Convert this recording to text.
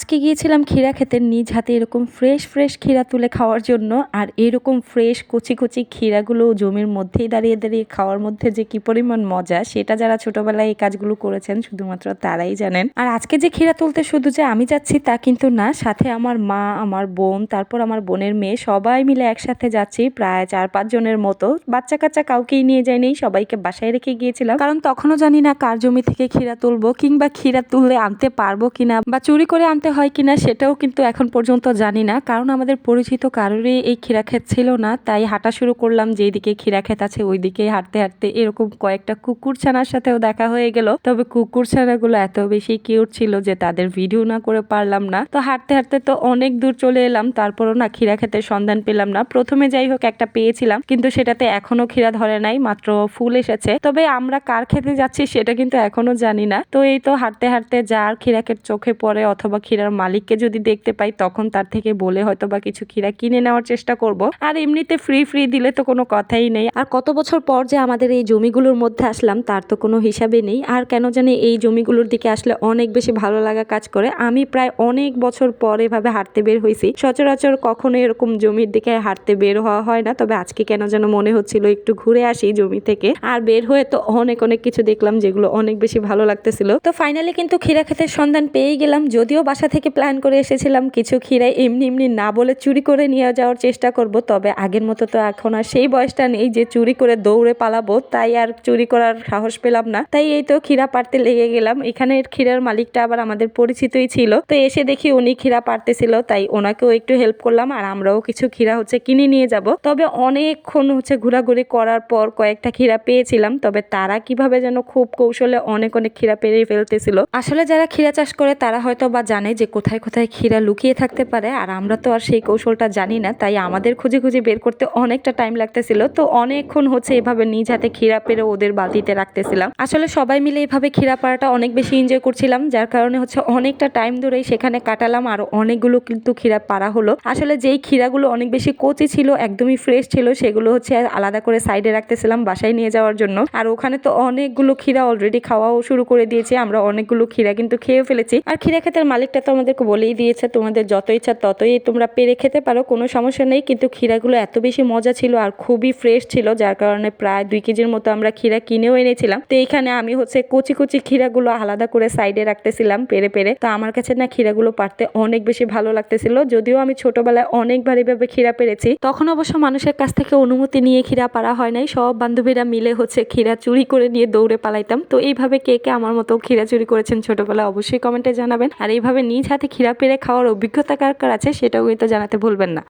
আজকে গিয়েছিলাম ক্ষীরা খেতে, নিজ হাতে এরকম ফ্রেশ ফ্রেশ ক্ষীরা তুলে খাওয়ার জন্য, আর এরকম ফ্রেশ কচি কচি ক্ষীরাগুলো জমির মধ্যেই দাঁড়িয়ে দাঁড়িয়ে খাওয়ার মধ্যে যে কি পরিমাণ মজা, সেটা যারা ছোটবেলায় এই কাজগুলো করেছেন, শুধুমাত্র তারাই জানেন। আর আজকে যে ক্ষীরা তুলতে শুধু যে আমি যাচ্ছি তা কিন্তু না, সাথে আমার মা, আমার বোন, তারপর আমার বোনের মেয়ে, সবাই মিলে একসাথে যাচ্ছি, প্রায় চার পাঁচ জনের মতো। বাচ্চা কাচ্চা কাউকেই নিয়ে যায়নি সবাইকে বাসায় রেখে গিয়েছিলাম। কারণ তখনও জানি না কার জমি থেকে ক্ষীরা তুলবো, কিংবা ক্ষীরা তুললে আনতে পারব কিনা, বা চুরি করে আনতে হয় কিনা সেটাও কিন্তু এখন পর্যন্ত জানি না। কারণ আমাদের পরিচিত কারোরই এই ক্ষীরা ক্ষেত ছিল না। তাই হাঁটা শুরু করলাম যেদিকে ক্ষীরা ক্ষেত আছে ওই দিকে হাঁটতে হাঁটতে এরকম কয়েকটা কুকুর ছানার সাথেও দেখা হয়ে গেল। তবে কুকুর ছানাগুলো এত বেশি কিউট ছিল যে তাদের ভিডিও না করে পারলাম না। তো হাঁটতে হাঁটতে তো অনেক দূর চলে এলাম। তারপরও না ক্ষীরা ক্ষেতের সন্ধান পেলাম না। প্রথমে যাই হোক একটা পেয়েছিলাম। কিন্তু সেটাতে এখনও ক্ষীরা ধরে নাই, মাত্র ফুল এসেছে। তবে আমরা কার খেতে যাচ্ছি সেটা কিন্তু এখনও জানি না। তো এই তো হাঁটতে হাঁটতে যার ক্ষীরাকের চোখে পড়ে অথবা ক্ষীরার মালিককে যদি দেখতে পাই, তখন তার থেকে বলে হয়তো বা কিছু ক্ষীরা কিনে নেওয়ার চেষ্টা করব। আর এমনিতে ফ্রি ফ্রি দিলে তো কোনো কথাই নেই। আর কত বছর পর যে আমাদের এই জমিগুলোর মধ্যে আসলাম, তার তো কোনো হিসাবে নেই। আর কেন জানি এই জমিগুলোর দিকে আসলে অনেক বেশি ভালো লাগা কাজ করে। আমি প্রায় অনেক বছর পর এভাবে হাঁটতে বের হয়েছি। সচরাচর কখনো এরকম জমির দিকে হাঁটতে বের হওয়া হয় না, তবে আজকে কেন যেন মনে হচ্ছিল একটু ঘুরে আসি জমি থেকে। আর বের হয়ে তো অনেক অনেক কিছু দেখলাম, যেগুলো অনেক বেশি ভালো লাগতেছিল। তো ফাইনালি কিন্তু ক্ষীরা ক্ষেতের সন্ধান পেয়ে গেলাম, যদিও বাসা থেকে প্ল্যান করে এসেছিলাম কিছু ক্ষীরা এমনি এমনি না বলে চুরি করে নিয়ে যাওয়ার চেষ্টা করব, তবে আগের মতো তো এখন আর সেই বয়সটা নেই যে চুরি করে দৌড়ে পালাবো, তাই আর চুরি করার সাহস পেলাম না। তাই এই তো ক্ষীরা পারতে লেগে গেলাম। এখানের ক্ষীরার মালিকটা আবার আমাদের পরিচিতই ছিল। তো এসে দেখি উনি ক্ষীরা পারতেছিল তাই ওনাকেও একটু হেল্প করলাম আর আমরাও কিছু ক্ষীরা হচ্ছে কিনে নিয়ে যাব। তবে অনেকক্ষণ হচ্ছে ঘোরাঘুরি করার পর কয়েকটা ক্ষীরা পেয়েছিলাম, তবে তারা কীভাবে যেন খুব কৌশলে অনেক অনেক ক্ষীরা পেরিয়ে ফেলতেছিল। আসলে যারা ক্ষীরা চাষ করে তারা হয়তো বা জানে যে কোথায় কোথায় ক্ষীরা লুকিয়ে থাকতে পারে, আর আমরা তো আর সেই কৌশলটা জানি না, তাই আমাদের খুঁজে খুঁজে বের করতে অনেকটা টাইম লাগতেছিল। তো অনেকক্ষণ হচ্ছে এভাবে নিজ হাতে ক্ষীরা পেরে ওদের বালতিতে রাখতেছিলাম। আসলে সবাই মিলে এভাবে ক্ষীরা পাড়াটা অনেক বেশি এনজয় করছিলাম, যার কারণে হচ্ছে অনেকটা টাইম ধরেই সেখানে কাটালাম, আর অনেকগুলো কিন্তু ক্ষীরা পাড়া হলো। আসলে যেই ক্ষীরাগুলো অনেক বেশি কচি ছিল, একদমই ফ্রেশ ছিল, সেগুলো হচ্ছে আলাদা করে সাইডে রাখতেছিলাম বাসায় নিয়ে যাওয়ার জন্য। আর ওখানে তো অনেকগুলো ক্ষীরা অলরেডি খাওয়াও শুরু করে দিয়েছে, আমরা অনেকগুলো ক্ষীরা কিন্তু খেয়ে ফেলেছি। আর ক্ষীরা ক্ষেতের মালিকটা তো আমাদেরকে বলেই দিয়েছে, তোমাদের যত ইচ্ছা ততই তোমরা পেরে খেতে পারো, কোনো সমস্যা নেই, কিন্তু ক্ষীরাগুলো এত বেশি মজা ছিল আর খুবই ফ্রেশ ছিল, যার কারণে প্রায় দুই কেজির মতো আমরা ক্ষীরা কিনেও এনেছিলাম। তো এইখানে আমি হচ্ছে কচি কচি ক্ষীরাগুলো আলাদা করে সাইডে রাখতেছিলাম পেরে পেরে। তো আমার কাছে না ক্ষীরাগুলো পারতে অনেক বেশি ভালো লাগতেছিল, যদিও আমি ছোটবেলায় অনেকবার এভাবে ক্ষীরা পেরেছি। তখন অবশ্য মানুষের কাছ থেকে অনুমতি নিয়ে ক্ষীরা পারা হয় নাই, সব বান্ধবীরা মিলে হচ্ছে ক্ষীরা চুরি করে নিয়ে দৌড়ে পালাইতাম। তো এইভাবে কে কে আমার মতো ক্ষীরা চুরি করেছেন ছোটবেলায় অবশ্যই কমেন্টে জানাবেন। আর এইভাবে নিজ হাতে ক্ষীরা পেরে খাওয়ার অভিজ্ঞতা কার কার আছে সেটাও কিন্তু জানাতে ভুলবেন না।